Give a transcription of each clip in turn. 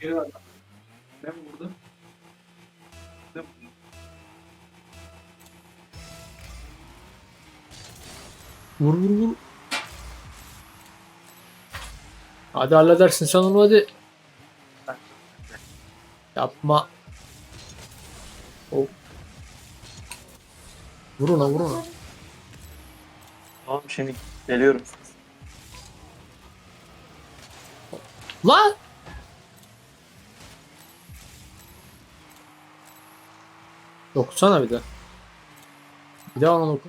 Geri ver lan. Ne mi vurdu? Ne mi vurdu? Vur vur vur. Hadi halledersin sen onu hadi. Yapma. Oh. Vur ona vur ona. Tamam şimdi geliyorum. Lan! Dokusana bir de. Bir daha ona doku.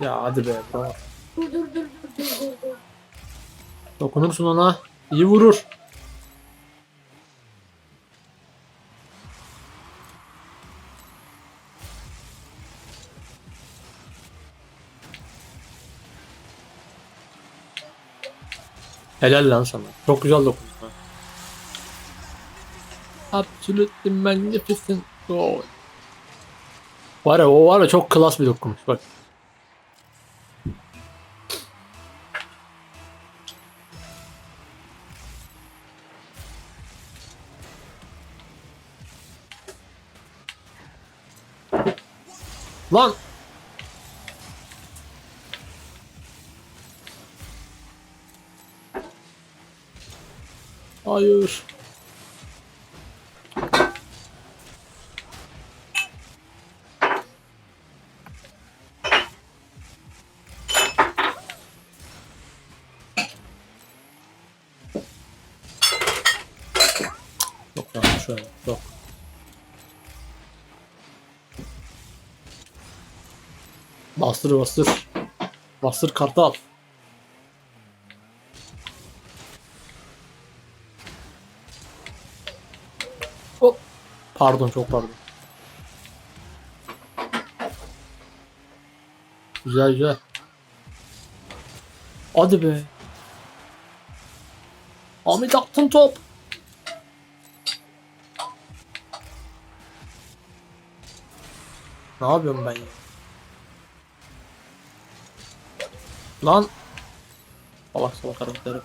Ya hadi be bravo. Dur dur dur dur dur dur. dur. Dokunursun ona. iyi vurur. Helal lan sana. Çok güzel dokundun. Absolutely magnificent goal. Var ya o var ya çok klas bir dokunmuş bak. Lan! Hayır. Yok lan yok. Bastır bastır. Bastır kartı Pardon çok pardon. Güzel güzel. Hadi be. Ahmet attın top. Ne yapıyorum ben ya? Lan. Salak salak hareketleri.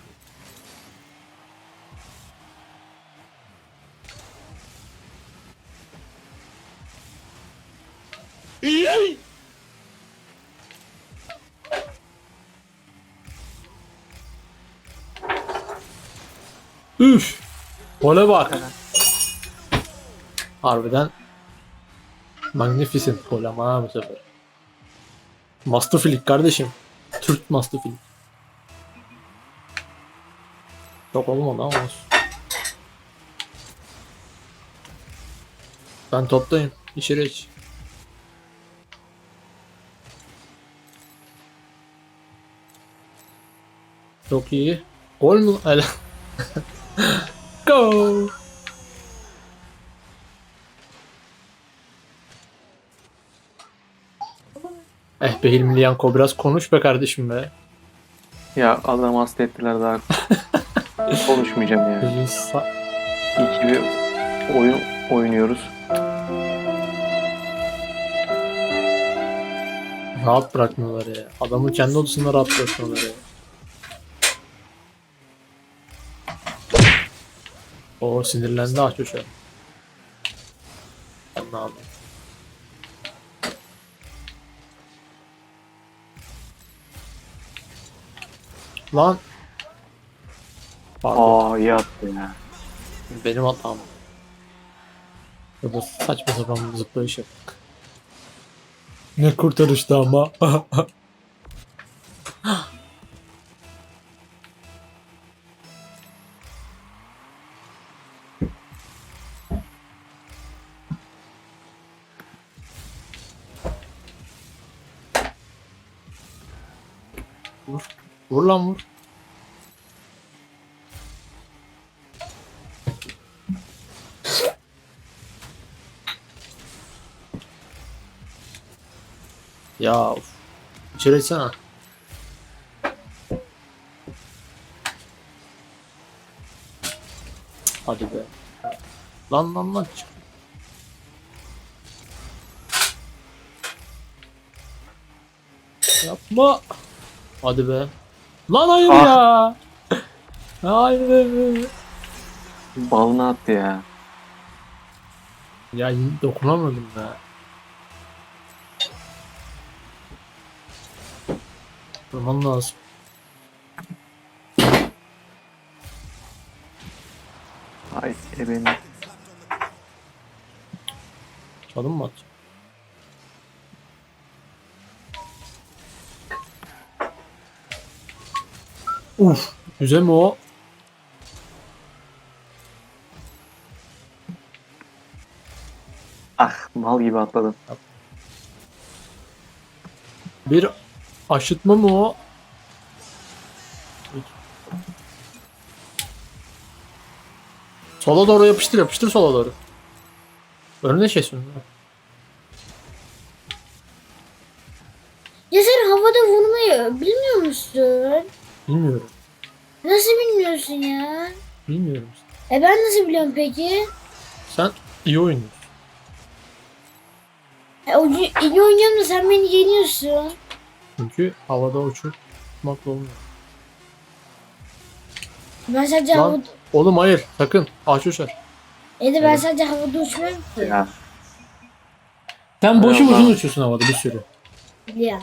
Üf. Gole bak. Harbiden magnificent gol ama ha bu sefer. Master Flick kardeşim. Türk Master Flick. Çok olmadı ama olsun. Ben toptayım. İçeri iç. Çok iyi. Gol? Hele. Go! Eh be Hilmi Liyanko biraz konuş be kardeşim be. Ya adam hasta ettiler daha. Konuşmayacağım ya. Gözün sa- İyi ki bir oyun oynuyoruz. rahat bırakmıyorlar ya. Adamı kendi odasında rahat bırakmıyorlar ya. O sinirlendi ah. Ben ne yapayım? Lan. Pardon. Aa iyi attı ya. Benim hatam. Burada saçma sapan zıplayış yap. Ne kurtarıştı ama. vur. Vur lan vur. Ya of. İçeri etsene. Hadi be. Lan lan lan çık. Yapma. Hadi be. Lan hayır Ah. ya. Hayır. Balını attı ya. Ya dokunamadım be. Vurman lazım. Ay ebeni. Çalım mı atacak? Uf. Güzel mi o? Ah mal gibi atladım. Bir aşıtma mı o? Sola doğru yapıştır yapıştır sola doğru. Önüne şey sun. Ya sen havada vurmayı bilmiyor musun? Bilmiyorum. Nasıl bilmiyorsun ya? Bilmiyorum. E ben nasıl biliyorum peki? Sen iyi oynuyorsun. E, o, iyi oynuyorum da sen beni yeniyorsun. Çünkü havada uçurmakla olmuyor. Ben sadece Lan. havada... Oğlum hayır sakın. Ağaç uçar. E de ben sadece havada uçmuyorum ki. Ya. Sen boşu boşuna uçuyorsun havada bir sürü. Ya.